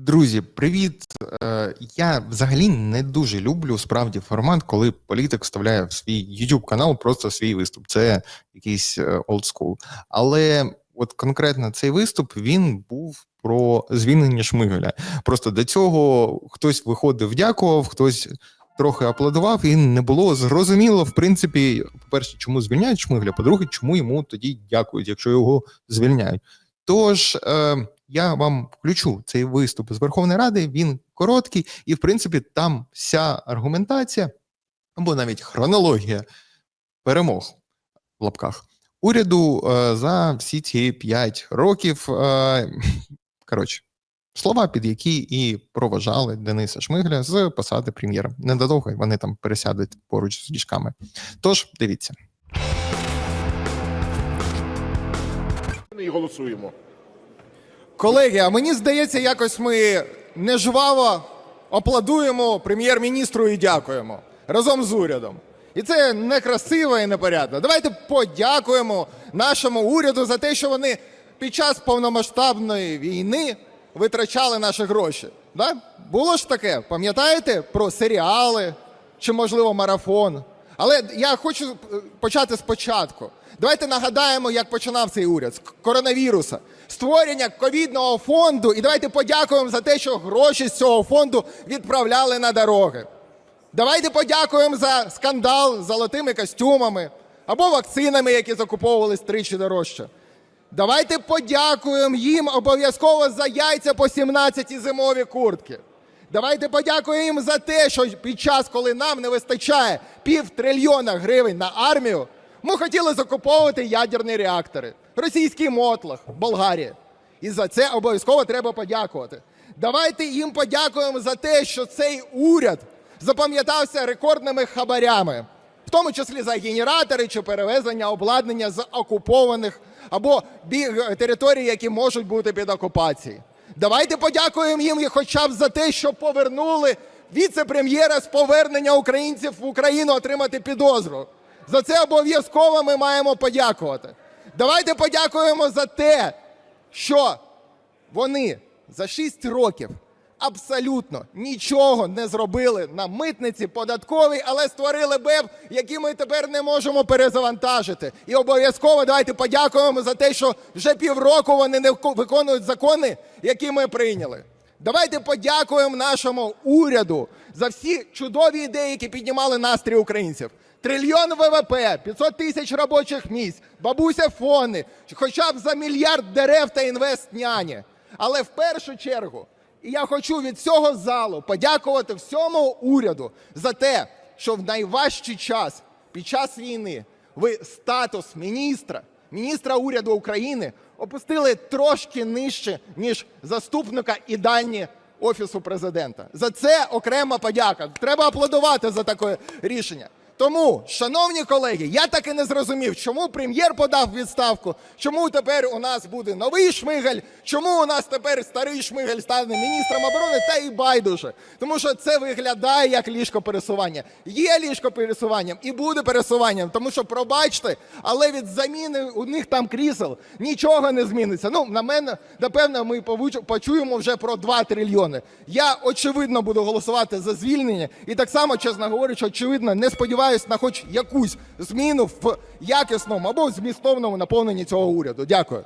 Друзі, привіт! Е, Я взагалі не дуже люблю справді формат, коли політик вставляє в свій YouTube канал просто свій виступ. Це якийсь олдскул. Але от конкретно цей виступ він був про звільнення Шмигаля. Просто до цього хтось виходив, дякував, хтось трохи аплодував, і не було зрозуміло, в принципі, по-перше, чому звільняють Шмигаля, по-друге, чому йому тоді дякують, якщо його звільняють. Тож е, я вам включу цей виступ з Верховної Ради. Він короткий, і в принципі там вся аргументація або навіть хронологія перемог в лапках уряду е, за всі ці 5 років. Е, коротше, слова, під які і проважали Дениса Шмигля з посади прем'єра. Недовго вони там пересядуть поруч з ліжками. Тож дивіться. і голосуємо. Колеги, а мені здається, якось ми нежваво аплодуємо прем'єр-міністру і дякуємо разом з урядом. І це некрасиво і непорядно. Давайте подякуємо нашому уряду за те, що вони під час повномасштабної війни витрачали наші гроші. Да? Було ж таке, пам'ятаєте про серіали чи, можливо, марафон? Але я хочу е, почати спочатку. Давайте нагадаємо, як починав цей уряд з коронавіруса, створення ковідного фонду. І давайте подякуємо за те, що гроші з цього фонду відправляли на дороги. Давайте подякуємо за скандал з золотими костюмами або вакцинами, які закуповувались тричі дорожче. Давайте подякуємо їм обов'язково за яйця по 17 зимові куртки. Давайте подякуємо їм за те, що під час, коли нам не вистачає пів трильйона гривень на армію, ми хотіли закуповувати ядерні реактори. Російський мотлах, Болгарія. І за це обов'язково треба подякувати. Давайте їм подякуємо за те, що цей уряд запам'ятався рекордними хабарями, в тому числі за генератори чи перевезення обладнання з окупованих або територій, які можуть бути під окупацією. Давайте подякуємо їм і хоча б за те, що повернули віце-прем'єра з повернення українців в Україну отримати підозру. За це обов'язково ми маємо подякувати. Давайте подякуємо за те, що вони за 6 років абсолютно нічого не зробили на митниці податковій, але створили БЕП, який ми тепер не можемо перезавантажити. І обов'язково давайте подякуємо за те, що вже півроку вони не виконують закони, які ми прийняли. Давайте подякуємо нашому уряду за всі чудові ідеї, які піднімали настрій українців. Трильйон ВВП, 500 тисяч робочих місць, бабуся фони, хоча б за мільярд дерев та інвестняні. Але в першу чергу, і я хочу від цього залу подякувати всьому уряду за те, що в найважчий час під час війни ви статус міністра, міністра уряду України опустили трошки нижче, ніж заступника і дані Офісу президента. За це окрема подяка. Треба аплодувати за таке рішення. Тому, шановні колеги, я так і не зрозумів, чому прем'єр подав відставку, чому тепер у нас буде новий Шмигаль, чому у нас тепер старий Шмигаль стане міністром оборони, та і байдуже. Тому що це виглядає як ліжко пересування. Є ліжко пересуванням і буде пересуванням, тому що, пробачте, але від заміни у них там крісел нічого не зміниться. Ну, на мене, напевно, ми почуємо вже про 2 трильйони. Я, очевидно, буду голосувати за звільнення і так само, чесно говорячи, очевидно, не сподіваюся на хоч якусь зміну в якісному або змістовному наповненні цього уряду. Дякую.